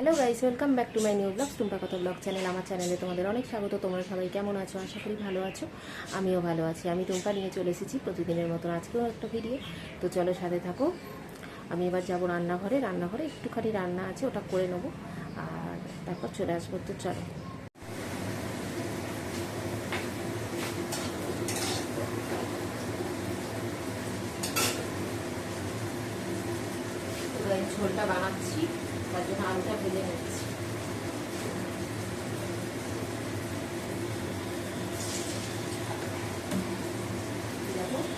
Hello guys, welcome back to my new blog, Tumpa কথা blog channel, আমার চ্যানেলে তোমাদের অনেক স্বাগত, তোমরা সবাই কেমন আছো? আশা করি ভালো আছো, আমিও ভালো আছি। আমি টুম্পা, নিয়ে চলে এসেছি প্রতিদিনের মতন আজকেও একটা ভিডিও তো চলো সাথে থাকো। আমি এবার যাব রান্নাঘরে রান্নাঘরে একটুখানি রান্না আছে, ওটা করে নেব, আর তারপর চলে আসব, তো চলো। ঝোলটা বানাচ্ছি। তার জন্য আলুটা ভেজে নিচ্ছি।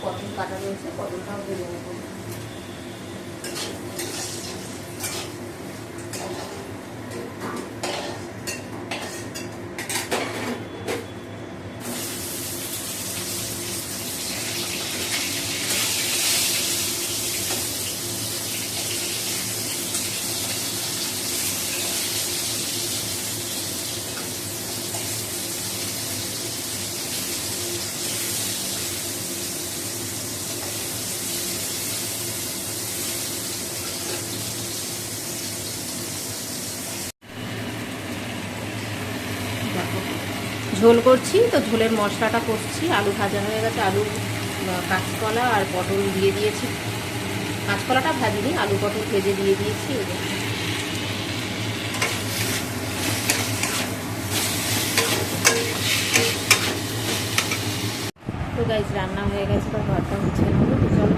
পটল কাটা রয়েছে পটলটাও ভেজে নেব। দেখো। ঝোল করছি, তো ঝোলের মশলাটা করছি আলু ভাজা হয়ে গেছে, আলু কাঁচকলা আর পটল দিয়ে দিয়েছি। কাঁচকলাটা ভাজিনি, আলু পটল ভেজে দিয়ে দিয়েছি তো গাইজ রান্না হয়ে গেছে, তো ঘরটা হচ্ছে না চলো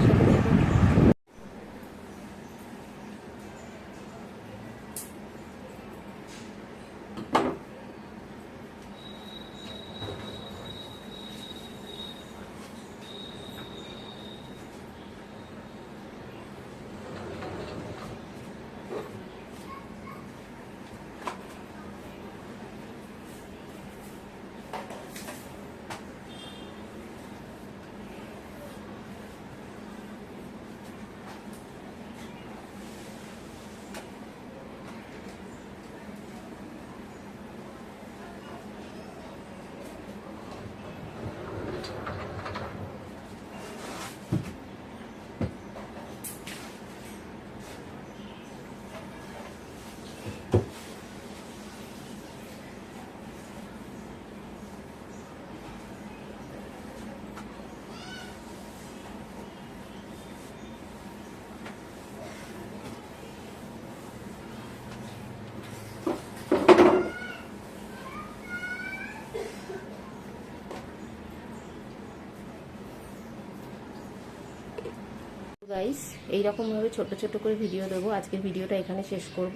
গাইস এইরকমভাবে ছোট ছোট করে ভিডিও দেবো। আজকের ভিডিওটা এখানে শেষ করব।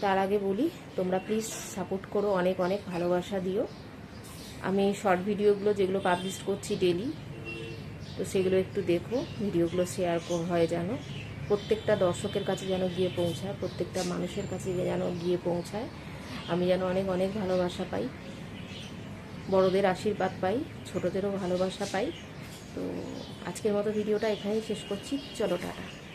তার আগে বলি, তোমরা প্লিজ সাপোর্ট করো, অনেক অনেক ভালোবাসা দিও। আমি শর্ট ভিডিওগুলো যেগুলো পাবলিশ করছি ডেলি তো সেগুলো একটু দেখো ভিডিওগুলো শেয়ার হয় যেন। প্রত্যেকটা দর্শকের কাছে যেন গিয়ে পৌঁছায়, প্রত্যেকটা মানুষের কাছে যেন গিয়ে পৌঁছায়। আমি যেন অনেক অনেক ভালোবাসা পাই। বড়দের আশীর্বাদ পাই, ছোটদেরও ভালোবাসা পাই। তো আজকের মতো ভিডিওটা এখানেই শেষ করছি। চলো টাটা।